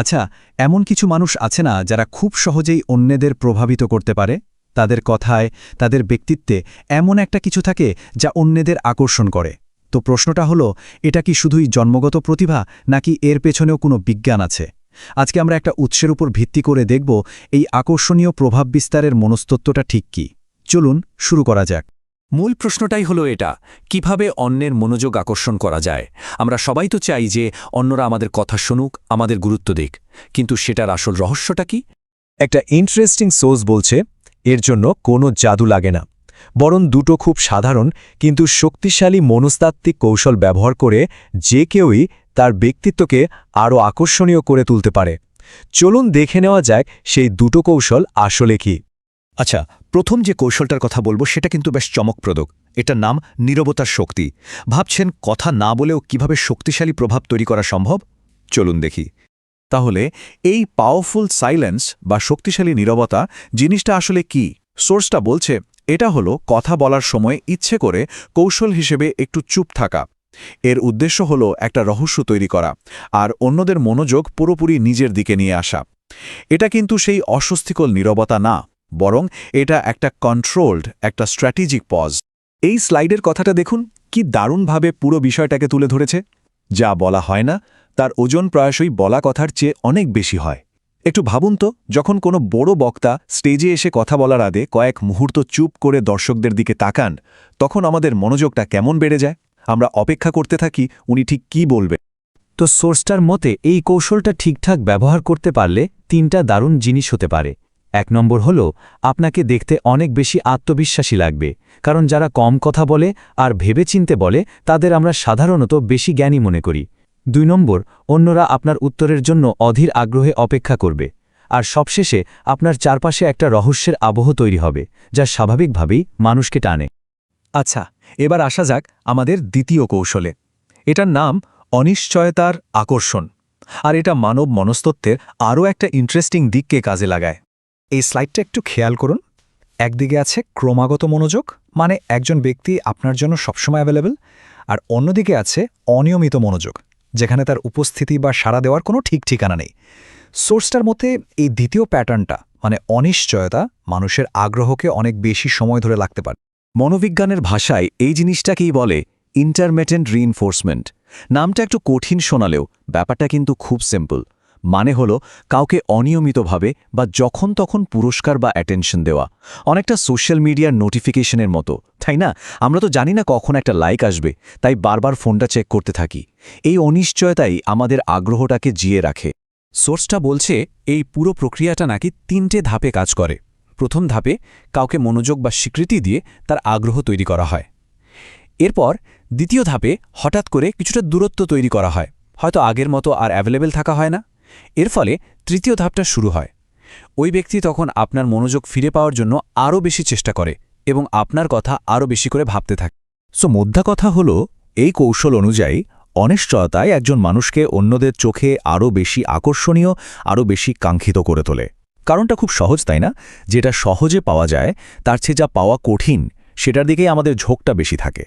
আচ্ছা এমন কিছু মানুষ আছে না যারা খুব সহজেই অন্যদের প্রভাবিত করতে পারে? তাদের কথায়, তাদের ব্যক্তিত্বে এমন একটা কিছু থাকে যা অন্যদের আকর্ষণ করে। তো প্রশ্নটা হলো, এটা কি শুধুই জন্মগত প্রতিভা, নাকি এর পেছনেও কোনো বিজ্ঞান আছে? আজকে আমরা একটা উৎসের উপর ভিত্তি করে দেখব এই আকর্ষণীয় প্রভাব বিস্তারের মনস্তত্ত্বটা ঠিক কি। চলুন, শুরু করা যাক। মূল প্রশ্নটাই হলো এটা, কীভাবে অন্যের মনোযোগ আকর্ষণ করা যায়। আমরা সবাই তো চাই যে অন্যরা আমাদের কথা শুনুক, আমাদের গুরুত্ব দিক। কিন্তু সেটার আসল রহস্যটা কি? একটা ইন্টারেস্টিং সোর্স বলছে, এর জন্য কোনো জাদু লাগে না। বরং দুটো খুব সাধারণ, কিন্তু শক্তিশালী মনস্তাত্ত্বিক কৌশল ব্যবহার করে যে কেউই তার ব্যক্তিত্বকে আরও আকর্ষণীয় করে তুলতে পারে। চলুন দেখে নেওয়া যাক সেই দুটো কৌশল আসলে কি। আচ্ছা প্রথম যে কৌশলটার কথা বলব সেটা কিন্তু বেশ চমকপ্রদ এটার নাম নীরবতার শক্তি। ভাবছেন কথা না বলেও কীভাবে শক্তিশালী প্রভাব তৈরি করা সম্ভব? চলুন দেখি। তাহলে, এই পাওয়ারফুল সাইলেন্স বা শক্তিশালী নীরবতা জিনিসটা আসলে কি? সোর্সটা বলছে, এটা হলো কথা বলার সময় ইচ্ছে করে কৌশল হিসেবে একটু চুপ থাকা। এর উদ্দেশ্য হলো একটা রহস্য তৈরি করা আর অন্যদের মনোযোগ পুরোপুরি নিজের দিকে নিয়ে আসা। এটা কিন্তু সেই অস্বস্তিকর নীরবতা না। বরং এটা একটা কন্ট্রোলড একটা স্ট্র্যাটেজিক পজ এই স্লাইডের কথাটা দেখুন, কি দারুণভাবে পুরো বিষয়টাকে তুলে ধরেছে। যা বলা হয় না, তার ওজন প্রায়শই বলা কথার চেয়ে অনেক বেশি হয়। একটু ভাবুন তো, যখন কোনো বড় বক্তা স্টেজে এসে কথা বলার আগে কয়েক মুহূর্ত চুপ করে দর্শকদের দিকে তাকান, তখন আমাদের মনোযোগটা কেমন বেড়ে যায়? আমরা অপেক্ষা করতে থাকি উনি ঠিক কি বলবে। তো সোর্সটার মতে এই কৌশলটা ঠিকঠাক ব্যবহার করতে পারলে তিনটা দারুণ জিনিস হতে পারে। এক নম্বর হল, আপনাকে দেখতে অনেক বেশি আত্মবিশ্বাসী লাগবে, কারণ যারা কম কথা বলে আর ভেবেচিন্তে বলে, তাদের আমরা সাধারণত বেশি জ্ঞানী মনে করি। দুই নম্বর, অন্যরা আপনার উত্তরের জন্য অধীর আগ্রহে অপেক্ষা করবে, আর সবশেষে আপনার চারপাশে একটা রহস্যের আবহ তৈরি হবে, যা স্বাভাবিকভাবেই মানুষকে টানে। আচ্ছা এবার আসা যাক আমাদের দ্বিতীয় কৌশলে। এটার নাম অনিশ্চয়তার আকর্ষণ, আর এটা মানব মনস্তত্ত্বের আরও একটা ইন্টারেস্টিং দিককে কাজে লাগায়। এই স্লাইডটা একটু খেয়াল করুন। একদিকে আছে ক্রমাগত মনোযোগ মানে একজন ব্যক্তি আপনার জন্য সবসময় অ্যাভেলেবেল আর অন্যদিকে আছে অনিয়মিত মনোযোগ, যেখানে তার উপস্থিতি বা সাড়া দেওয়ার কোনো ঠিক ঠিকানা নেই। সোর্সটার মতে, এই দ্বিতীয় প্যাটার্নটা মানে অনিশ্চয়তা, মানুষের আগ্রহকে অনেক বেশি সময় ধরে লাগতে পারে। মনোবিজ্ঞানের ভাষায় এই জিনিসটাকেই বলে ইন্টারমেটেন্ট রিইনফোর্সমেন্ট নামটা একটু কঠিন শোনালেও ব্যাপারটা কিন্তু খুব সিম্পল মানে হলো কাউকে অনিয়মিতভাবে বা যখন তখন পুরস্কার বা অ্যাটেনশন দেওয়া। অনেকটা সোশ্যাল মিডিয়ার নোটিফিকেশনের মতো, তাই না? আমরা তো জানি না কখন একটা লাইক আসবে, তাই বারবার ফোনটা চেক করতে থাকি। এই অনিশ্চয়তাই আমাদের আগ্রহটাকে জিয়ে রাখে। সোর্সটা বলছে, এই পুরো প্রক্রিয়াটা নাকি তিনটে ধাপে কাজ করে। প্রথম ধাপে কাউকে মনোযোগ বা স্বীকৃতি দিয়ে তার আগ্রহ তৈরি করা হয়। এরপর দ্বিতীয় ধাপে হঠাৎ করে কিছুটা দূরত্ব তৈরি করা হয়। হয়তো আগের মতো আর অ্যাভেলেবেল থাকা হয় না। এর ফলে তৃতীয় ধাপটা শুরু হয়। ওই ব্যক্তি তখন আপনার মনোযোগ ফিরে পাওয়ার জন্য আরও বেশি চেষ্টা করে এবং আপনার কথা আরও বেশি করে ভাবতে থাকে। সো মোদ্দা কথা হল, এই কৌশল অনুযায়ী অনিশ্চয়তায় একজন মানুষকে অন্যদের চোখে আরও বেশি আকর্ষণীয়, আরও বেশি কাঙ্ক্ষিত করে তোলে। কারণটা খুব সহজ, তাই না? যেটা সহজে পাওয়া যায়, তার চেয়ে যা পাওয়া কঠিন, সেটার দিকেই আমাদের ঝোঁকটা বেশি থাকে।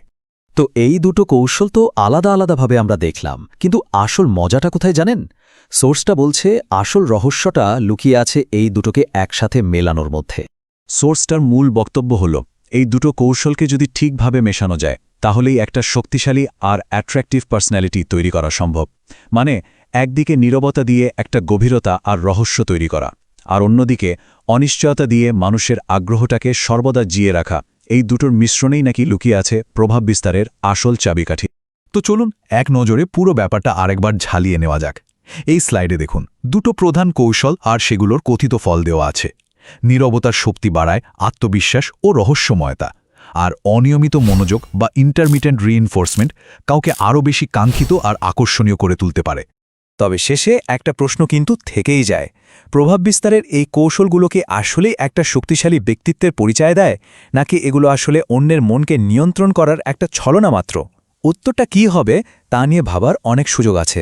তো এই দুটো কৌশল তো আলাদা আলাদাভাবে আমরা দেখলাম, কিন্তু আসল মজাটা কোথায় জানেন? সোর্সটা বলছে আসল রহস্যটা লুকিয়ে আছে এই দুটোকে একসাথে মেলানোর মধ্যে। সোর্সটার মূল বক্তব্য হল, এই দুটো কৌশলকে যদি ঠিকভাবে মেশানো যায়, তাহলেই একটা শক্তিশালী আর অ্যাট্রাকটিভ পার্সোনালিটি তৈরি করা সম্ভব। মানে একদিকে নীরবতা দিয়ে একটা গভীরতা আর রহস্য তৈরি করা, আর অন্যদিকে অনিশ্চয়তা দিয়ে মানুষের আগ্রহটাকে সর্বদা জিয়ে রাখা এই দুটোর মিশ্রণেই নাকি লুকিয়ে আছে প্রভাব বিস্তারের আসল চাবিকাঠি। তো চলুন এক নজরে পুরো ব্যাপারটা আরেকবার ঝালিয়ে নেওয়া যাক। এই স্লাইডে দেখুন, দুটো প্রধান কৌশল আর সেগুলোর কথিত ফল দেওয়া আছে। নীরবতার শক্তি বাড়ায় আত্মবিশ্বাস ও রহস্যময়তা, আর অনিয়মিত মনোযোগ বা ইন্টারমিটেন্ট রিইনফোর্সমেন্ট কাউকে আরও বেশি কাঙ্ক্ষিত আর আকর্ষণীয় করে তুলতে পারে। তবে শেষে একটা প্রশ্ন কিন্তু থেকেই যায়। প্রভাব বিস্তারের এই কৌশলগুলোকে আসলেই একটা শক্তিশালী ব্যক্তিত্বের পরিচয় দেয়, নাকি এগুলো আসলে অন্যের মনকে নিয়ন্ত্রণ করার একটা ছলনা মাত্র? উত্তরটা কী হবে তা নিয়ে ভাবার অনেক সুযোগ আছে।